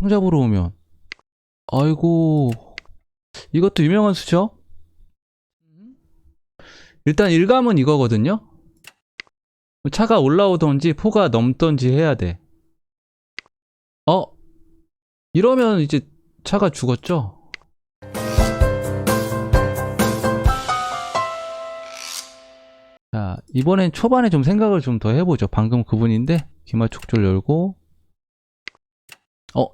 상자 보러 오면 아이고 이것도 유명한 수죠? 일단 일감은 이거거든요. 차가 올라오던지 포가 넘던지 해야 돼. 어? 이러면 이제 차가 죽었죠? 자, 이번엔 초반에 좀 생각을 좀 더 해보죠. 방금 그분인데, 기마촉줄 열고, 어?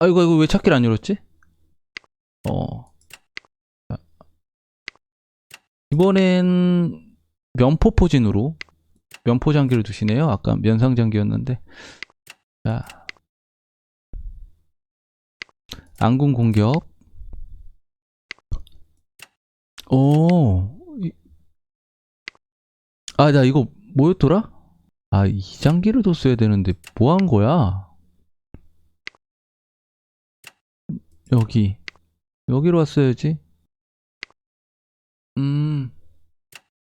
아이고, 이거 왜 찾기를 안 열었지? 어. 자, 이번엔 면포포진으로 면포장기를 두시네요. 아까 면상장기였는데. 자. 안군 공격. 오. 이- 아, 나 이거 뭐였더라? 아, 이 장기를 뒀어야 되는데 뭐 한 거야? 여기. 여기로 왔어야지. 음.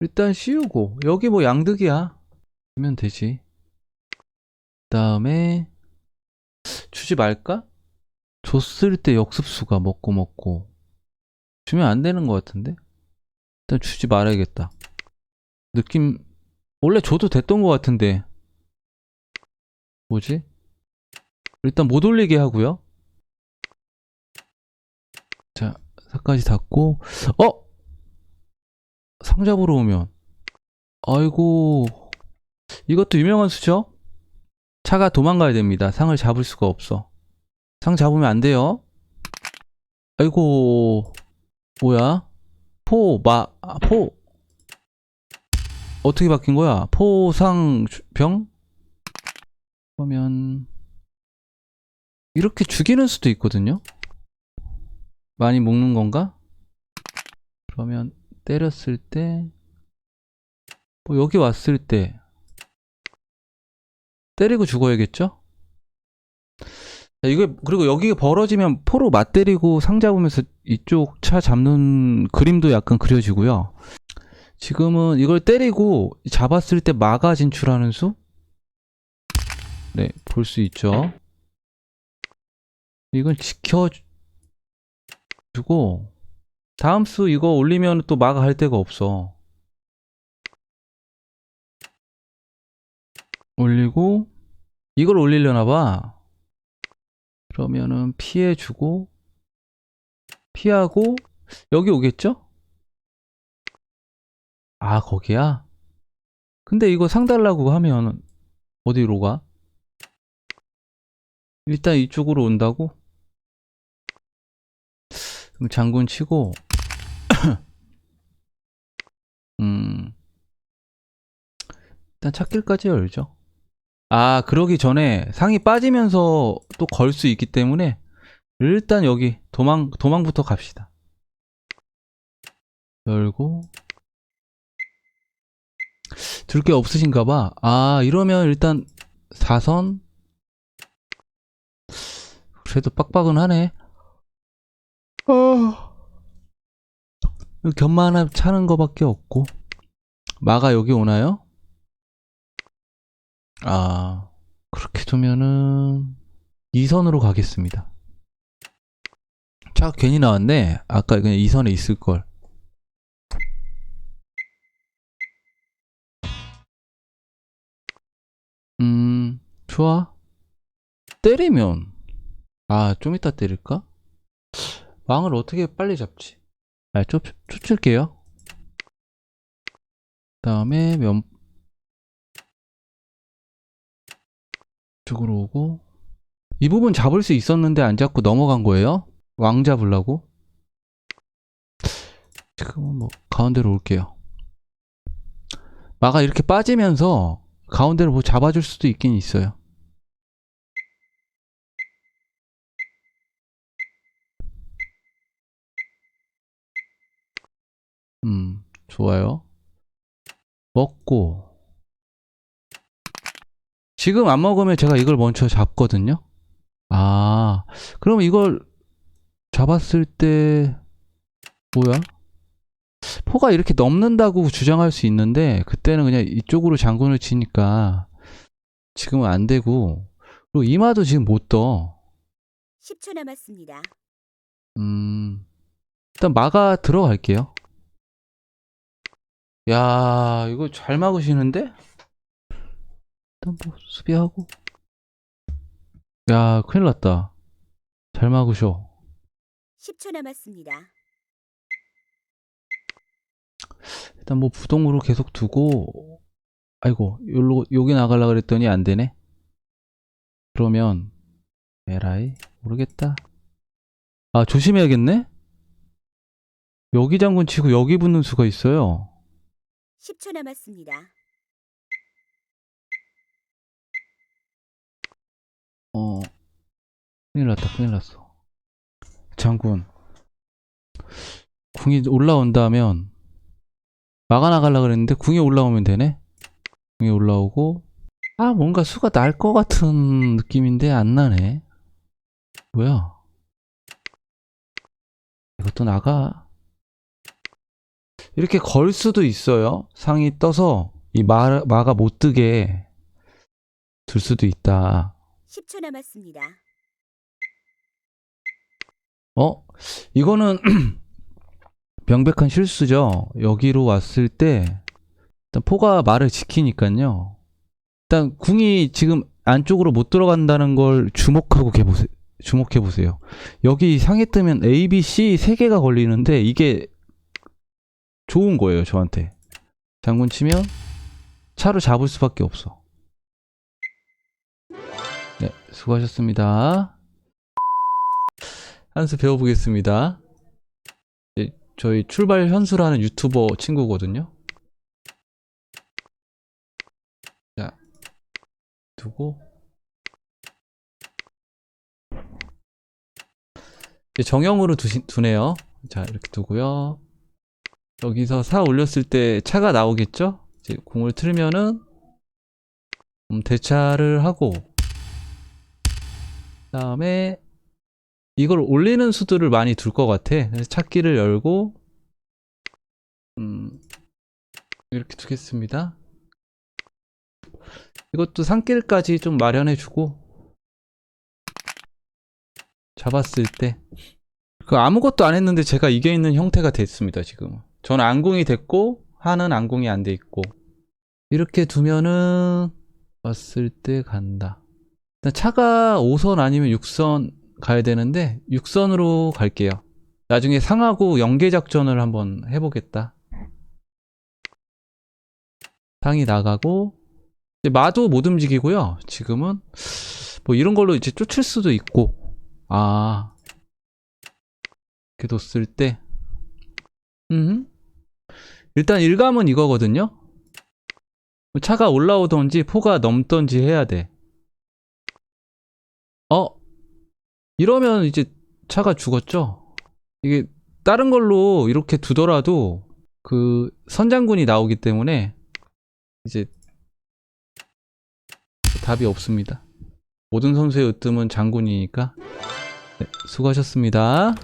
일단 씌우고 여기 뭐 양득이야. 하면 되지. 그 다음에 주지 말까? 줬을 때 역습수가 먹고 먹고 주면 안 되는 것 같은데? 일단 주지 말아야겠다. 느낌 원래 줘도 됐던 것 같은데 뭐지? 일단 못 올리게 하고요. 자, 사까지 닫고 어? 상자 보러 오면 아이고 이것도 유명한 수죠? 차가 도망가야 됩니다. 상을 잡을 수가 없어. 상 잡으면 안 돼요. 아이고 뭐야? 포, 마, 아, 포 어떻게 바뀐 거야? 포상 주- 병? 그러면 이렇게 죽이는 수도 있거든요. 많이 먹는 건가? 그러면 때렸을 때, 뭐 여기 왔을 때, 때리고 죽어야겠죠? 자, 이거, 그리고 여기가 벌어지면 포로 맞때리고 상 잡으면서 이쪽 차 잡는 그림도 약간 그려지고요. 지금은 이걸 때리고 잡았을 때 마가 진출하는 수? 네, 볼 수 있죠. 이건 지켜 주고, 다음 수 이거 올리면 또 마가 할 데가 없어. 올리고 이걸 올리려나 봐. 그러면은 피해 주고 피하고 여기 오겠죠? 아 거기야? 근데 이거 상 달라고 하면 어디로 가? 일단 이쪽으로 온다고? 장군 치고 음 일단 찾길까지 열죠. 아 그러기 전에 상이 빠지면서 또 걸 수 있기 때문에 일단 여기 도망 도망부터 갑시다. 열고 둘 게 없으신가 봐. 아 이러면 일단 4선 그래도 빡빡은 하네. 어. 견마 하나 차는 거밖에 없고 마가 여기 오나요? 아 그렇게 두면은 2선으로 가겠습니다 차 괜히 나왔네 아까 그냥 2선에 있을걸 음 좋아 때리면 아 좀 이따 때릴까? 왕을 어떻게 빨리 잡지? 아, 쫓, 쫓을게요. 다음에 면 쪽으로 오고 이 부분 잡을 수 있었는데 안 잡고 넘어간 거예요? 왕 잡으려고? 지금은 뭐 가운데로 올게요. 마가 이렇게 빠지면서 가운데로 뭐 잡아줄 수도 있긴 있어요. 음, 좋아요. 먹고. 지금 안 먹으면 제가 이걸 먼저 잡거든요? 아, 그럼 이걸 잡았을 때, 뭐야? 포가 이렇게 넘는다고 주장할 수 있는데, 그때는 그냥 이쪽으로 장군을 치니까, 지금은 안 되고, 그리고 이마도 지금 못 떠. 10초 남았습니다. 음, 일단 막아 들어갈게요. 야, 이거 잘 막으시는데? 일단 뭐 수비하고. 야, 큰일 났다. 잘 막으셔. 10초 남았습니다. 일단 뭐 부동으로 계속 두고, 아이고, 요로, 여기 나가려 그랬더니 안 되네. 그러면, 에라이, 모르겠다. 아, 조심해야겠네? 여기 장군 치고 여기 붙는 수가 있어요. 10초 남았습니다. 어, 큰일 났다, 큰일 났어. 장군. 궁이 올라온다면, 막아 나가려 그랬는데, 궁이 올라오면 되네? 궁이 올라오고, 아, 뭔가 수가 날 것 같은 느낌인데, 안 나네. 뭐야? 이것도 나가. 이렇게 걸 수도 있어요. 상이 떠서, 이 마, 마가 못 뜨게 둘 수도 있다. 10초 남았습니다. 어? 이거는 명백한 실수죠. 여기로 왔을 때 일단 포가 말을 지키니까요. 일단 궁이 지금 안쪽으로 못 들어간다는 걸 주목하고 계 보세요. 주목해 보세요. 여기 상에 뜨면 A, B, C 세 개가 걸리는데 이게 좋은 거예요, 저한테. 장군 치면 차로 잡을 수밖에 없어. 네, 수고하셨습니다. 한 수 배워보겠습니다. 네, 저희 출발 현수라는 유튜버 친구거든요. 자, 두고. 정형으로 두시, 두네요. 자, 이렇게 두고요. 여기서 사 올렸을 때 차가 나오겠죠? 이제 공을 틀면은 음, 대차를 하고 그 다음에 이걸 올리는 수들을 많이 둘 것 같아. 그래서 찾기를 열고, 음, 이렇게 두겠습니다. 이것도 산길까지 좀 마련해 주고, 잡았을 때, 그 아무것도 안 했는데 제가 이겨 있는 형태가 됐습니다, 지금. 저는 안궁이 됐고, 하는 안궁이 안 돼 있고. 이렇게 두면은, 왔을 때 간다. 일단 차가 5선 아니면 6선 가야 되는데 6선으로 갈게요. 나중에 상하고 연계 작전을 한번 해보겠다. 상이 나가고 마도 못 움직이고요. 지금은 뭐 이런 걸로 이제 쫓을 수도 있고 아 이렇게 뒀을 때 음. 일단 일감은 이거거든요. 차가 올라오던지 포가 넘던지 해야 돼. 어? 이러면 이제 차가 죽었죠? 이게 다른 걸로 이렇게 두더라도 그 선장군이 나오기 때문에 이제 답이 없습니다. 모든 선수의 으뜸은 장군이니까. 네, 수고하셨습니다.